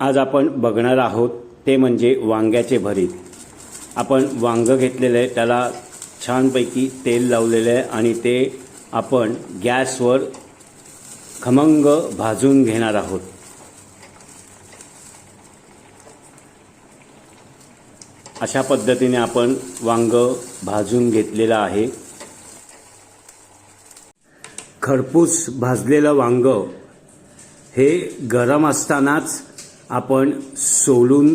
आज आपण बघणार आहोत ते म्हणजे वांग्याचे भरीत. आपण वांगं घेतलेलं आहे त्याला छानपैकी तेल लावलेलं आहे आणि ते आपण गॅसवर खमंग भाजून घेणार आहोत. अशा पद्धतीने आपण वांग भाजून घेतलेलं आहे. खरपूस भाजलेलं वांग हे गरम असतानाच आपण सोलून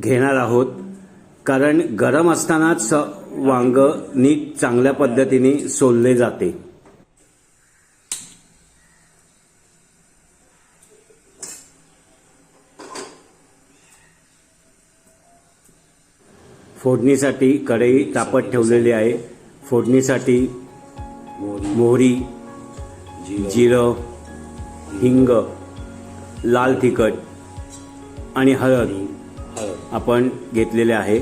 घेणार आहोत. कारण गरम असतानाच वांग नीट चांगल्या पद्धतीने सोलले जाते. फोडणीसाठी कढई तापत ठेवलेली आहे. फोडणीसाठी मोहरी जिरं हिंग लाल तिखट आणि हळद आपण घेतलेले आहे.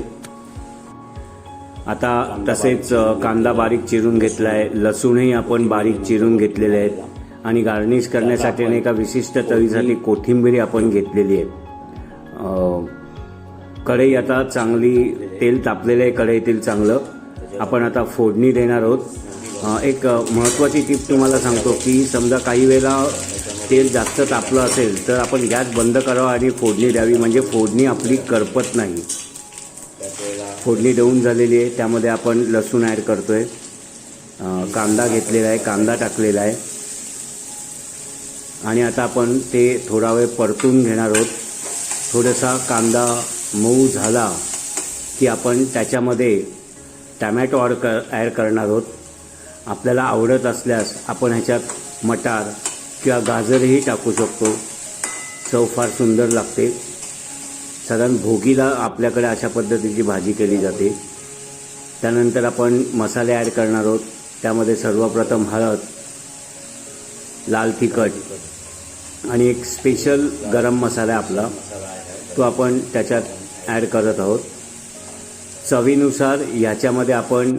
आता तसेच कांदा बारीक चिरून घेतला आहे लसूणही आपण बारीक चिरून घेतलेले आहेत. आणि गार्निश करण्यासाठी आणि एका विशिष्ट चवीसाठी कोथिंबीरी आपण घेतलेली आहे. कढई आता चांगली तेल तापलेलं आहे कढईतील चांगलं. आपण आता फोडणी देणार आहोत. एक महत्त्वाची टीप तुम्हाला सांगतो की समजा काही वेळेला तेल जास्त तापलं असेल तर आपण गॅस बंद करावा आणि फोडणी द्यावी. म्हणजे फोडणी आपली करपत नाही. फोडणी देऊन झालेली आहे. त्यामध्ये आपण लसूण ॲड करतो आहे कांदा घेतलेला आहे. कांदा टाकलेला आहे. आणि आता आपण ते थोडा वेळ परतून घेणार आहोत. थोडासा कांदा मऊ झाला की आपण त्याच्यामध्ये टॅमॅटो ऑड कर ॲड करणार आहोत. आपल्याला आवडत असल्यास आपण ह्याच्यात मटार किंवा गाजरही टाकू शकतो. चव फार सुंदर लागते. साधारण भोगीला आपल्याकडे अशा पद्धतीची भाजी केली जाते. त्यानंतर आपण मसाले ॲड करणार आहोत. त्यामध्ये सर्वप्रथम हळद लाल तिखट आणि एक स्पेशल गरम मसाला आहे आपला. तो आपण त्याच्यात ॲड करत आहोत. चवीनुसार ह्याच्यामध्ये आपण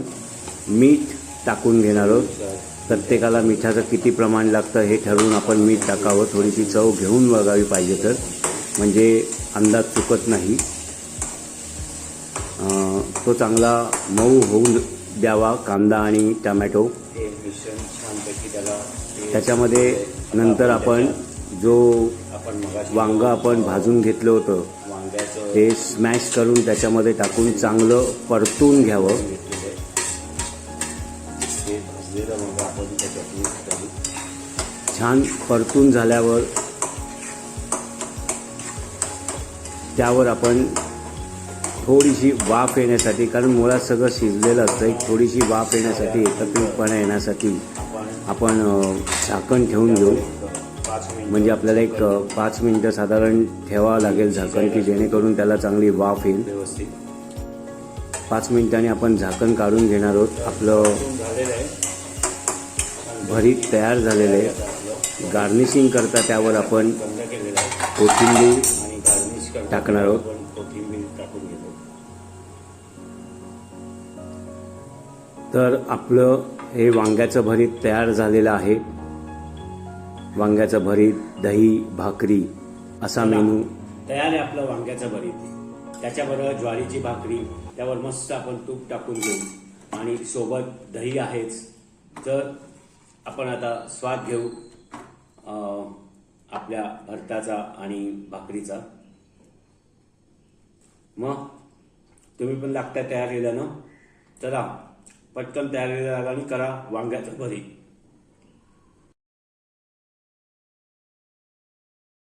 मीठ टाकून घेणार आहोत. प्रत्येकाला मिठाचं किती प्रमाण लागतं हे ठरवून आपण मीठ टाकावं थोडीशी चव घेऊन बघावी पाहिजे तर. म्हणजे अंदाज चुकत नाही. तो चांगला मऊ होऊन द्यावा कांदा आणि टमॅटो. त्याच्यामध्ये नंतर आपण जो वांग आपण भाजून घेतलं होतं ते स्मॅश करून त्याच्यामध्ये टाकून चांगलं परतून घ्यावं. छान परतून झाल्यावर त्यावर आपण थोडीशी वाफ येण्यासाठी कारण मुळात सगळं शिजलेलं असतं एक थोडीशी वाफ येण्यासाठी एकत्रितपणा येण्यासाठी आपण झाकण ठेवून घेऊ. म्हणजे आपल्याला एक पाच मिनटं साधारण ठेवावं लागेल झाकण की जेणेकरून त्याला चांगली वाफ येईल. पाच मिनिटांनी आपण झाकण काढून घेणार आहोत. आपलं भरीत तयार झालेलं गार्निशिंग करता त्यावर आपण कोथिंबीर टाकणार आहोत. तर आपलं हे वांग्याचं भरीत तयार झालेलं आहे. वांग्याचं भरीत दही भाकरी असा मेनू. तयार आहे आपलं वांग्याचं भरीत. त्याच्याबरोबर ज्वारीची भाकरी त्यावर मस्त आपण तूप टाकून घेऊ. आणि सोबत दही आहेच. तर आपण आता स्वाद घेऊ आपल्या भरताचा आणि भाकरीचा. मग तुम्ही पण लागता तयार केलं ना चला पटकन तयार लागा आणि करा वांग्याचं भरी